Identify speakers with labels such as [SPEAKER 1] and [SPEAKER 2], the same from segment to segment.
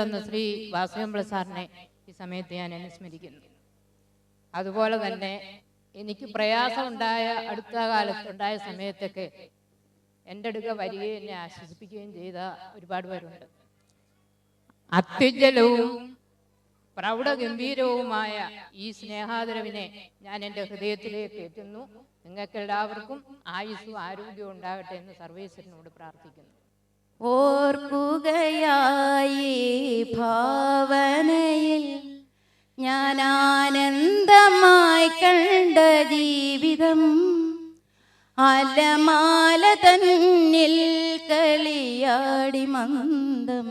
[SPEAKER 1] തന്ന ശ്രീ വാസുകമ്പിള സാറിനെ ഈ സമയത്ത് ഞാൻ അനുസ്മരിക്കുന്നു അതുപോലെ തന്നെ എനിക്ക് പ്രയാസം ഉണ്ടായ അടുത്ത കാലത്തുണ്ടായ സമയത്തൊക്കെ എന്റെ അടുക്ക വരികയും എന്നെ ആശ്വസിപ്പിക്കുകയും ചെയ്ത ഒരുപാട് പേരുണ്ട്. അത്യുജ്വലവും പ്രൗഢഗംഭീരവുമായ ഈ സ്നേഹാദരവിനെ ഞാൻ എന്റെ ഹൃദയത്തിലേക്ക് എത്തുന്നു. നിങ്ങൾക്ക് എല്ലാവർക്കും ആയുസ്സും ആരോഗ്യവും ഉണ്ടാകട്ടെ എന്ന് സർവേശ്വരനോട് പ്രാർത്ഥിക്കുന്നു.
[SPEAKER 2] ഓർക്കുകയായി ഭാവനയിൽ ഞാൻ ആനന്ദമായി കണ്ട ജീവിതം അലമാല തന്നിൽ കളിയാടി മന്ദം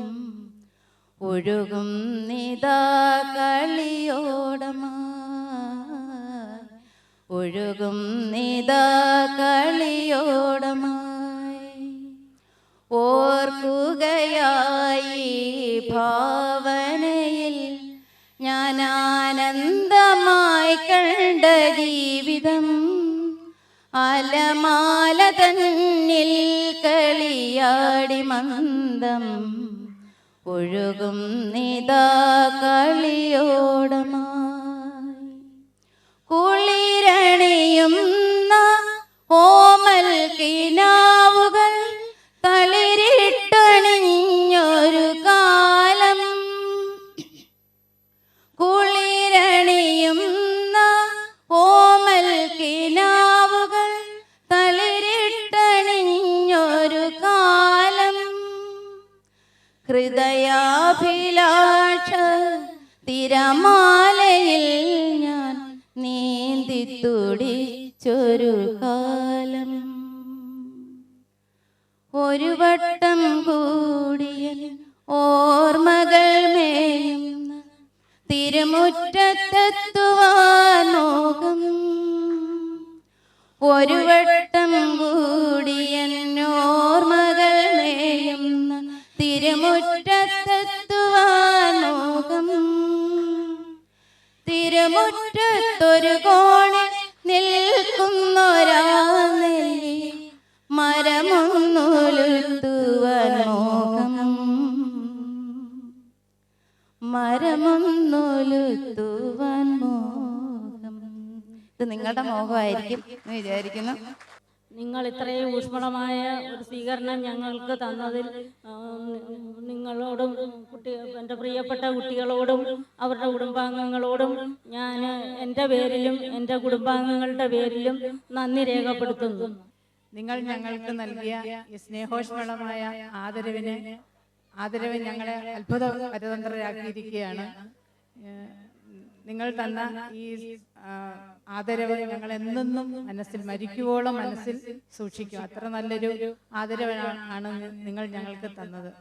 [SPEAKER 2] ഒഴുകും നിതാ കളിയോടമാ. ഒഴുകും നിതാ കളിയോടമായി ഓർക്കുകയായി ഭാവനയിൽ ഞാൻ ആനന്ദമായി കണ്ട ജീവിതം അലമാല തന്നിൽ കളിയാടി മന്ദം ഒഴുകും നിതാ കളിയോടമായി. കുളിരണിയുന്ന ഓമൽ കിനാവുകൾ ഹൃദയാഭിലാഷ തിരമാലയിൽ ഞാൻ നീന്തി തുടിച്ചൊരു കാലം. ഒരു വട്ടം കൂടിയ ഓർമ്മകൾ മേയുന്ന തിരുമുറ്റത്തെത്തുവാൻ മോഹം. ഒരു വട്ടം കൂടിയ ഓർമ്മകൾ മോഹം തിരുമുറ്റത്തൊരു കോണിൽ നിൽക്കുന്നൊരാ നെല്ലി മരമൊന്നുലുത്തുവാൻ മോഹം മരമൊന്നുലുത്തുവാൻ ഇത് നിങ്ങളുടെ മോഹമായിരിക്കും എന്ന് വിചാരിക്കുന്നു.
[SPEAKER 3] നിങ്ങൾ ഇത്രയും ഊഷ്മളമായ ഒരു സ്വീകരണം ഞങ്ങൾക്ക് തന്നതിൽ നിങ്ങളോടും കുട്ടി എന്റെ പ്രിയപ്പെട്ട കുട്ടികളോടും അവരുടെ കുടുംബാംഗങ്ങളോടും ഞാൻ എന്റെ പേരിലും എന്റെ കുടുംബാംഗങ്ങളുടെ പേരിലും നന്ദി രേഖപ്പെടുത്തുന്നു.
[SPEAKER 1] നിങ്ങൾ ഞങ്ങൾക്ക് നൽകിയ ഈ സ്നേഹോഷ്മളമായ ആദരവിന് ആദരവ് ഞങ്ങളെ അത്ഭുത പരതന്ത്രരാക്കിയിരിക്കുകയാണ്. നിങ്ങൾ തന്ന ഈ ആദരവ് ഞങ്ങൾ എന്നെന്നും മനസ്സിൽ മരിക്കുവോളം മനസ്സിൽ സൂക്ഷിക്കും. അത്ര നല്ലൊരു ആദരവാണ് ആണ് നിങ്ങൾ ഞങ്ങൾക്ക് തന്നത്.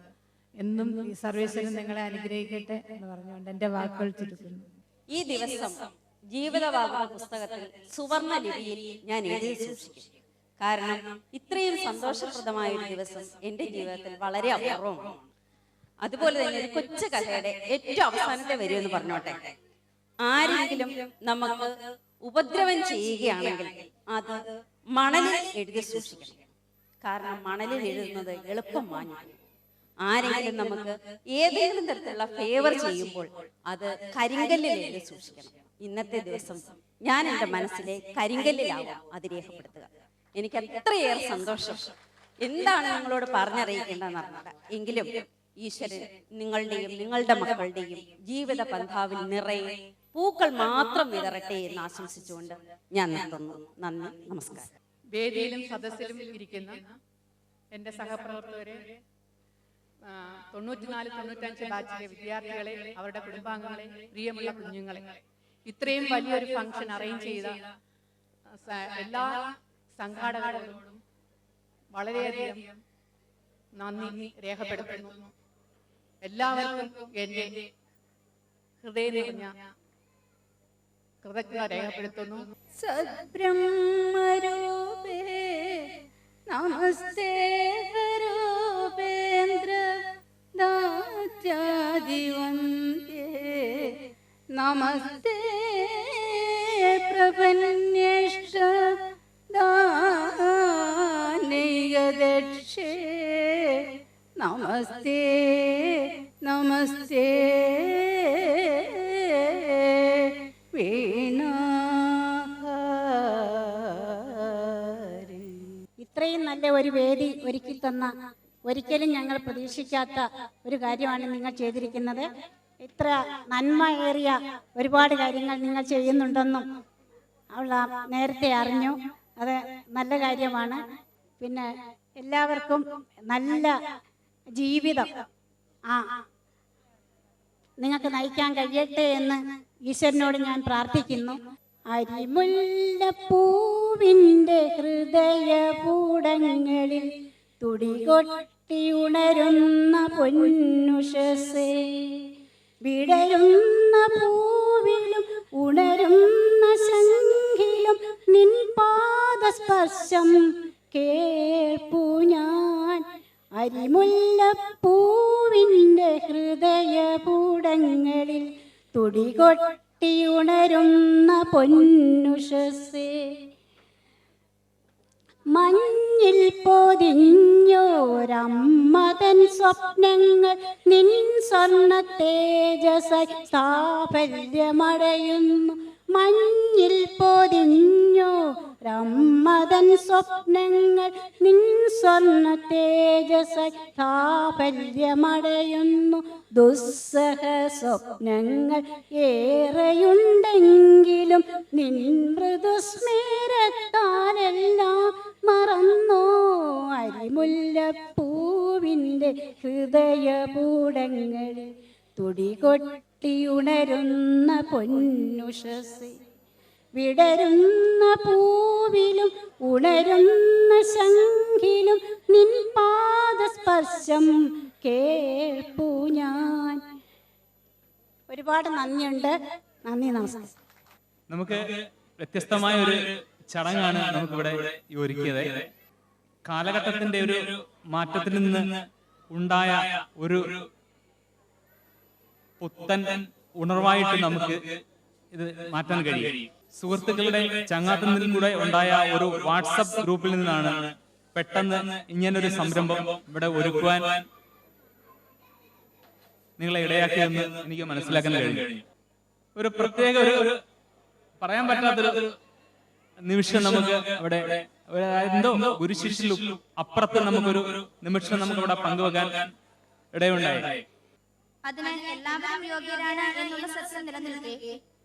[SPEAKER 1] എന്നും ഈ സർവീസിന് നിങ്ങളെ അനുഗ്രഹിക്കട്ടെ എന്ന് പറഞ്ഞുകൊണ്ട് എന്റെ വാക്കുകൾ ചുരുക്കുന്നു.
[SPEAKER 4] ഈ ദിവസം ജീവിതവാകുന്ന പുസ്തകത്തിൽ സുവർണ ലിപിയിൽ ഞാൻ എഴുതി സൂക്ഷിക്കും. കാരണം ഇത്രയും സന്തോഷപ്രദമായ ഒരു ദിവസം എന്റെ ജീവിതത്തിൽ വളരെ അപൂർവമാണ്. അതുപോലെ തന്നെ ഒരു കൊച്ചു കഥയുടെ ഏറ്റവും അവസാനത്തെ വരുമെന്ന് എന്ന് പറഞ്ഞോട്ടെ. ആരെങ്കിലും നമുക്ക് ഉപദ്രവം ചെയ്യുകയാണെങ്കിൽ അത് മണലിൽ എഴുതി സൂക്ഷിക്കണം. കാരണം മണലിൽ എഴുതുന്നത് എളുപ്പം വാങ്ങി ആരെങ്കിലും നമുക്ക് ഏതെങ്കിലും തരത്തിലുള്ള ഫേവർ ചെയ്യുമ്പോൾ അത് കരിങ്കല്ലിൽ എഴുതി സൂക്ഷിക്കണം. ഇന്നത്തെ ദിവസം ഞാൻ എന്റെ മനസ്സിലെ കരിങ്കല്ലിലാവാം അത് രേഖപ്പെടുത്തുക. എനിക്ക് അത്രയേറെ സന്തോഷം. എന്താണ് നിങ്ങളോട് പറഞ്ഞറിയിക്കേണ്ടതെന്ന് അറിഞ്ഞത് എങ്കിലും ഈശ്വരൻ നിങ്ങളുടെയും നിങ്ങളുടെ മക്കളുടെയും ജീവിത പന്ഥാവിൽ നിറയെ പൂക്കൾ മാത്രം വിതറട്ടെ എന്ന് ആശംസിച്ചുകൊണ്ട് ഞാൻ നിർത്തുന്നു. നന്ദി. നമസ്കാരം.
[SPEAKER 1] വേദിയിലും സദസ്സിലും ഇരിക്കുന്ന എന്റെ സഹപ്രവർത്തകരെ തൊണ്ണൂറ്റിനാല് തൊണ്ണൂറ്റഞ്ച് ബാച്ചിലെ വിദ്യാർത്ഥികളെ അവരുടെ കുടുംബാംഗങ്ങളെ പ്രിയമുള്ള കുഞ്ഞുങ്ങളെ. ഇത്രയും വലിയൊരു ഫംഗ്ഷൻ അറേഞ്ച് ചെയ്ത എല്ലാ സംഘാടകരോടും വളരെയധികം നന്ദി രേഖപ്പെടുത്തുന്നു. എല്ലാവർക്കും എന്റെ ഹൃദയം നിറഞ്ഞ കൃതജ്ഞത രേഖപ്പെടുത്തുന്നു.
[SPEAKER 2] സദ്ബ്രഹ്മരൂപേ നമസ്തേ രൂപേന്ദ്ര ദാത്യാദിവന്ദേ. നമസ്തേ പ്രപന്യേഷ ദാനൈകദക്ഷേ. നമസ്തേ നമസ്തേ
[SPEAKER 5] തന്ന ഒരിക്കലും ഞങ്ങൾ പ്രതീക്ഷിക്കാത്ത ഒരു കാര്യമാണ് നിങ്ങൾ ചെയ്തിരിക്കുന്നത്. ഇത്ര നന്മയേറിയ ഒരുപാട് കാര്യങ്ങൾ നിങ്ങൾ ചെയ്യുന്നുണ്ടെന്നും അവൾ നേരത്തെ അറിഞ്ഞു. അത് നല്ല കാര്യമാണ്. പിന്നെ എല്ലാവർക്കും നല്ല ജീവിതം. ആ നിങ്ങൾക്ക് നയിക്കാൻ കഴിയട്ടെ എന്ന് ഈശ്വരനോട് ഞാൻ പ്രാർത്ഥിക്കുന്നു. അരിമുല്ലപ്പൂവിന്റെ ഹൃദയപൂടങ്ങളിൽ തുടികൊട്ടി ഉണരുന്ന പൊന്നുഷസേ വിടരുന്ന പൂവിലും ഉണരുന്ന ശംഖിലും നിൻ പാദസ്പർശം കേൾപ്പു ഞാൻ. അരിമുല്ലപ്പൂവിന്റെ ഹൃദയപൂടങ്ങളിൽ തുടികൊട്ടിയുണരുന്ന പൊന്നുഷസേ മഞ്ഞിൽ പൊതിഞ്ഞോരമ്മതൻ സ്വപ്നങ്ങൾ നിൻ സ്വർണ തേജസായി സാഫല്യമടയുന്നു. മഞ്ഞിൽ പൊതിഞ്ഞോ? റമ്മതൻ സ്വപ്നങ്ങൾ നിൻ സ്വർണ തേജസായി താപര്യമടയുന്നു ദുസ്സഹ സ്വപ്നങ്ങൾ ഏറെയുണ്ടെങ്കിലും നിൻ മൃദുസ്മേരത്താലെല്ലാം മറന്നോ? അരിമുല്ലപ്പൂവിന്റെ ഹൃദയപൂടങ്ങളിൽ തുടികൊട്ടിയുണരുന്ന പൊന്നുഷസി വിടരുന്ന പൂവിലും ഉണരുന്ന ശംഖിലും നിൻ പാദസ്പർശം കേൾപ്പു ഞാൻ. ഒരുപാട് നന്ദിയുണ്ട്. നന്ദി നമസ്കാരം.
[SPEAKER 6] നമുക്ക് വ്യത്യസ്തമായ ഒരു ചടങ്ങാണ് നമുക്കിവിടെ ഒരുക്കിയത്. കാലഘട്ടത്തിന്റെ ഒരു മാറ്റത്തിൽ നിന്ന് ഉണ്ടായ ഒരു പുത്തൻ ഉണർവായിട്ട് നമുക്ക് ഇത് മാറ്റാൻ കഴിയും. സുഹൃത്തുക്കളുടെ ചങ്ങാത്തത്തിൽ കൂടെ ഉണ്ടായ ഒരു വാട്സപ്പ് ഗ്രൂപ്പിൽ നിന്നാണ് പെട്ടെന്ന് ഇങ്ങനൊരു സംരംഭം ഇവിടെ ഒരുക്കുവാൻ നിങ്ങളെ ഇടയാക്കിയെന്ന് എനിക്ക് മനസ്സിലാക്കാൻ കഴിഞ്ഞു ഒരു പ്രത്യേക ഒരു പറയാൻ പറ്റാത്തൊരു നിമിഷം നമുക്ക് അവിടെ എന്തോ ഗുരുശിഷ്യലും അപ്പുറത്ത് നമുക്കൊരു നിമിഷം നമുക്ക് അവിടെ പങ്കുവെക്കാൻ ഇടയുണ്ടായി.
[SPEAKER 7] അതിന് എല്ലാവരും യോഗ്യരാണ് എന്നുള്ള സത്യം നിലനിൽക്കെ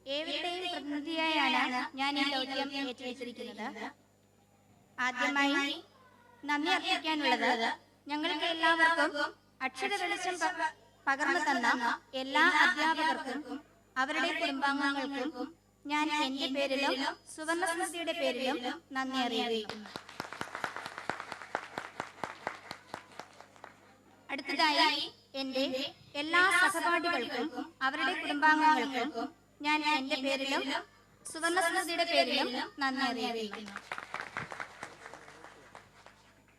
[SPEAKER 7] ഏവരുടെയും പ്രതിനിധിയായാണ് ഞാൻ ഈ ദൗത്യം ഏറ്റെടുത്തിരിക്കുന്നത്. ആദ്യമായി നന്ദി അർപ്പിക്കാനുള്ളത് ഞങ്ങൾക്ക് എല്ലാവർക്കും അക്ഷര വെളിച്ചം പകർന്നു തന്ന എല്ലാ അധ്യാപകർക്കും അവരുടെ കുടുംബാംഗങ്ങൾക്കും ഞാൻ എന്റെ പേരിലും സുവർണ സമിതിയുടെ പേരിലും നന്ദി അറിയിക്കുന്നു. അടുത്തതായി എന്റെ എല്ലാ സഹപാഠികൾക്കും അവരുടെ കുടുംബാംഗങ്ങൾക്കും ഞാൻ എന്റെ പേരിലും സുവർണ പേരിലും നന്ദി അറിയിക്കുന്നു.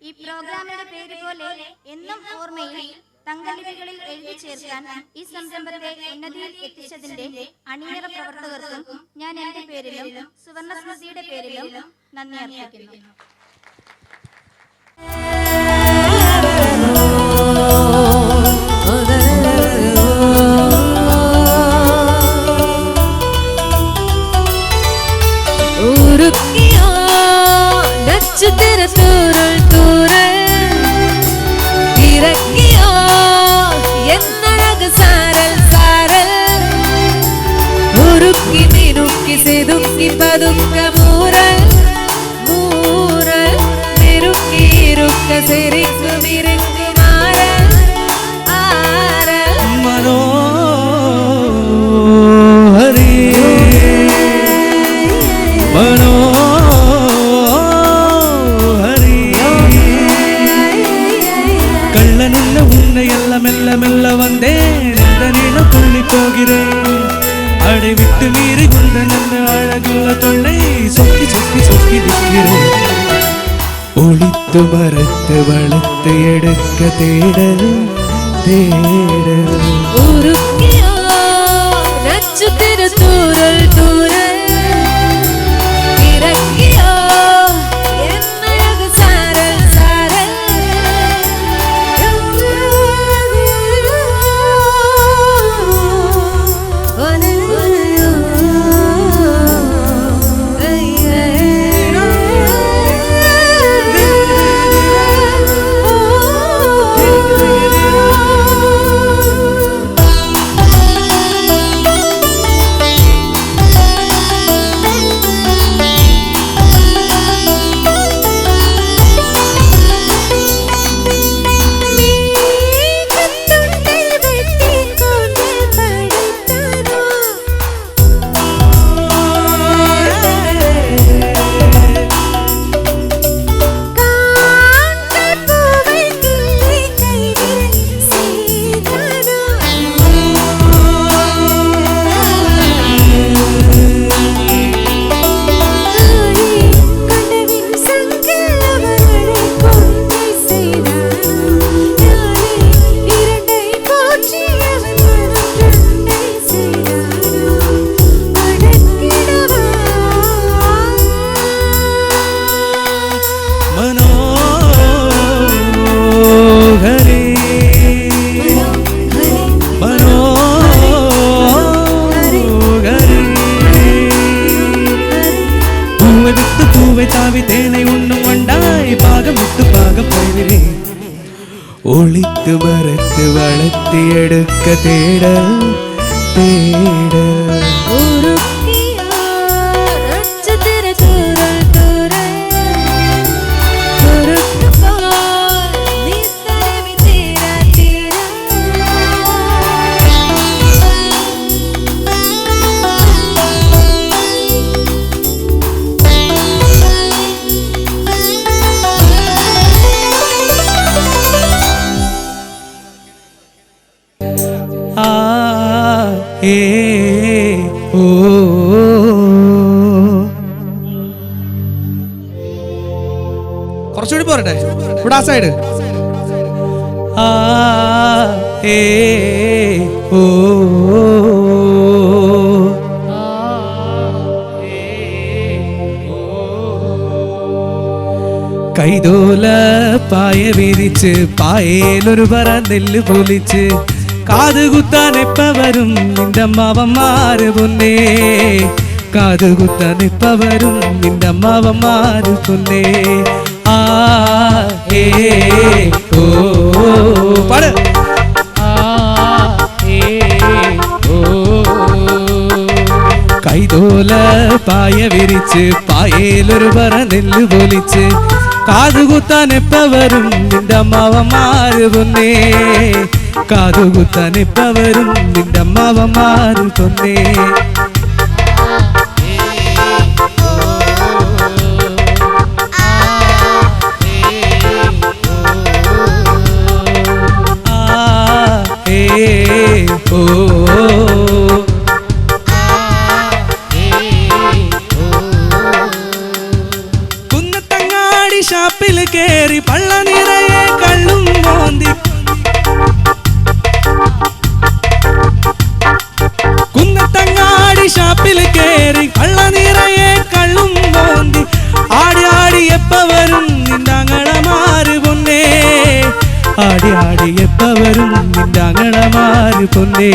[SPEAKER 7] ഈ പ്രോഗ്രാമിന്റെ പേര് പോലെ എന്നും ഓർമ്മയിൽ തങ്കലിപികളിൽ എഴുതി ചേർക്കാൻ ഈ സംരംഭത്തെ ഉന്നതിയിൽ എത്തിച്ചതിന്റെ അണിയറ പ്രവർത്തകർക്കും ഞാൻ എന്റെ പേരിലും സുവർണ പേരിലും നന്ദി അർപ്പിക്കുന്നു.
[SPEAKER 8] நட்சத்திரத்தூருள் தூர இறக்கியோ என்னழகு சாரல் சாரல். உருக்கி மினுக்கி செதுக்கி பதுக்க மூரல் மூரல் நெருக்கி இருக்க
[SPEAKER 9] சிரிக்க கள்ள நின்ன உன்னை எல்ல மெல்ல மெல்ல வந்தேன். இந்த நிலம் துள்ளி போகிறேன் அடை விட்டு மீறி கொண்ட நல்ல அழகுள்ள தொல்லை சொக்கி சொக்கி சொக்கி நிற்கிறேன் ஒளித்து மறத்து வளர்த்து எடுக்க தேடல் தேடல். நட்சத்திர தூரல் களத்தி எடுக்க தேடல் தேட സൈഡ് കൈതോല പായ വിരിച്ച് പായേലൊരു പറ നെല്ല് പൊലിച്ച് കാതുകുത്താൻ എപ്പ വരും നിന്റെ അമ്മാവന്മാര് പൊന്നേ കാതുകുത്താൻ എപ്പ വരും നിന്റെ അമ്മാവന്മാര് പൊന്നേ. ആ ഏ ഓ പാട്. കൈതോല പായ വിരിച്ച് പായയിലൊരു പറ നെല്ല് പൊലിച്ച്. കാതുകുത്താൻ എപ്പ വരും നിന്റെ അമ്മാവന്മാര് പൊന്നേ. കാതുകുത്താൻ എപ്പ വരും നിന്റെ അമ്മാവന്മാര് പൊന്നേ. ஆப்பிளுக்கேறி பள்ள நிறைய கள்ளும் மோந்தி குன்னத்தங்காடி ஷாப்பிலுக்கேறி பள்ள நிறைய கள்ளும் மோந்தி ஆடி ஆடி எப்ப வரும்? நின்றாங்கள மாறு பொன்னே.
[SPEAKER 10] ஆடி ஆடி எப்ப வரும்? நின்றாங்கள மாறு பொன்னே.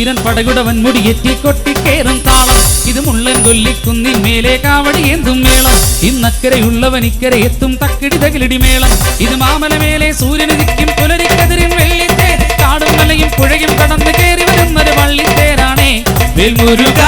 [SPEAKER 10] വീരൻ പടകുടവൻ മുടിയെത്തി കൊട്ടിക്കേറും താളം. ഇത് മുള്ളൻ കൊല്ലിക്കുന്നിൻ മേലെ കാവടി എന്തും മേളം. ഇന്നക്കരയുള്ളവൻ ഇക്കരെ എത്തും തക്കിടി തകിലിടി മേളം. ഇത് മാമല മേലെ സൂര്യനിരിക്കും പുലരിക്കതിരിൻ വെള്ളിത്തേർ. കാടും മലയും പുഴയും കടന്നു കയറി വരുന്നൊരു വള്ളിത്തേരാണേ.
[SPEAKER 9] വെൽമുരുകാഹരോഹരാഹോ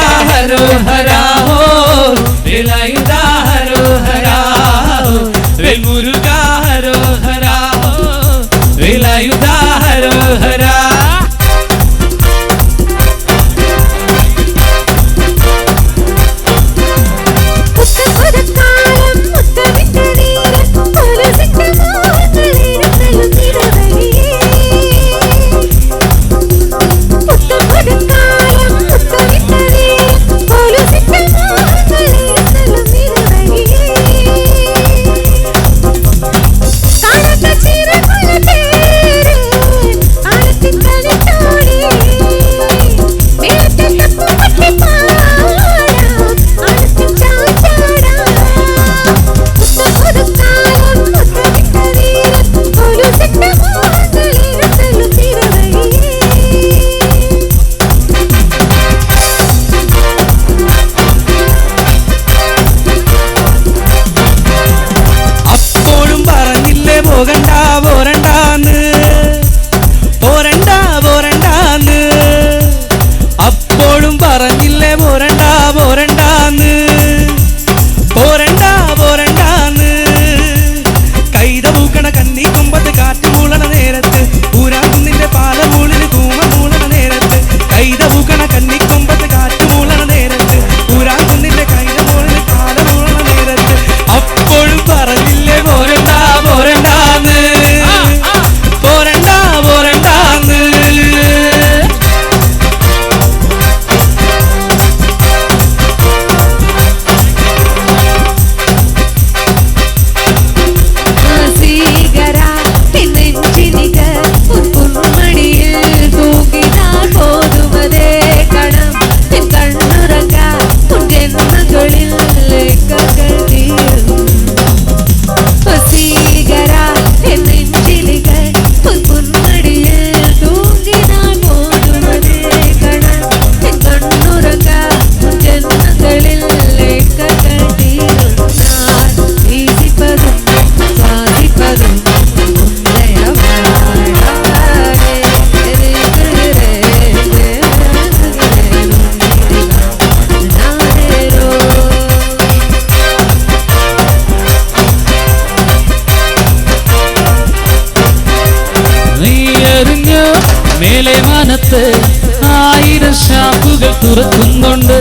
[SPEAKER 8] നാളും കൊണ്ട്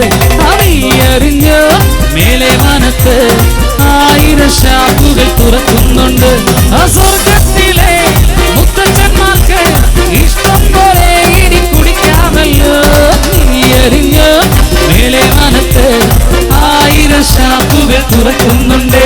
[SPEAKER 8] അറിയറിഞ്ഞ് മേലെ മനസ്സ് ആയിരം ഷാപ്പുകൾ തുറക്കുന്നുണ്ട്. സ്വർഗത്തിലെ മുത്തച്ഛന്മാർക്ക്
[SPEAKER 10] ഇഷ്ടം പോലെ ഇനി കുടിക്കാമല്ലോ. നീയറിഞ്ഞ് മേലെ മനസ്സ് ആയിരം ഷാപ്പുകൾ തുറക്കുന്നുണ്ട്.